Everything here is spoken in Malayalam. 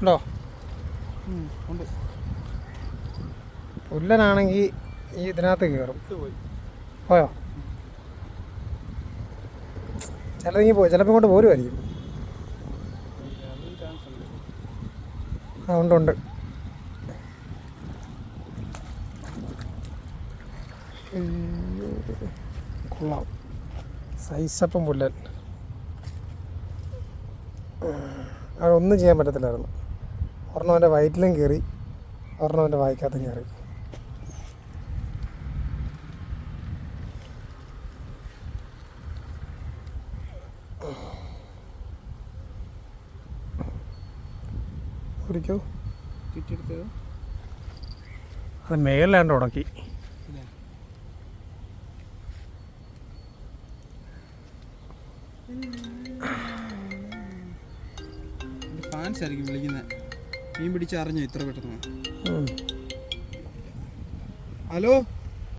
ഉണ്ടോ? പുല്ലനാണെങ്കിൽ ഈ ഇതിനകത്ത് കയറും പോയി. ചിലതിങ്ങി പോയി. ചിലപ്പോൾ ഇങ്ങോട്ട് പോരുമായിരിക്കും. ആ ഉണ്ട് ഉണ്ട്. കൊള്ളാം. സൈസപ്പം പുല്ലൻ. അവിടെ ഒന്നും ചെയ്യാൻ പറ്റത്തില്ലായിരുന്നു. ഒരെണ്ണം അവന്റെ വയറ്റിലും കയറി ഒരെണ്ണം അവന്റെ വായിക്കാത്തും കയറി. അത് മേലാണ്ട് ഉടക്കി ഫാൻസ് ആയിരിക്കും വിളിക്കുന്നത് മീൻ പിടിച്ച് അറിഞ്ഞോ? ഇത്ര പെട്ടെന്ന്. ഹലോ?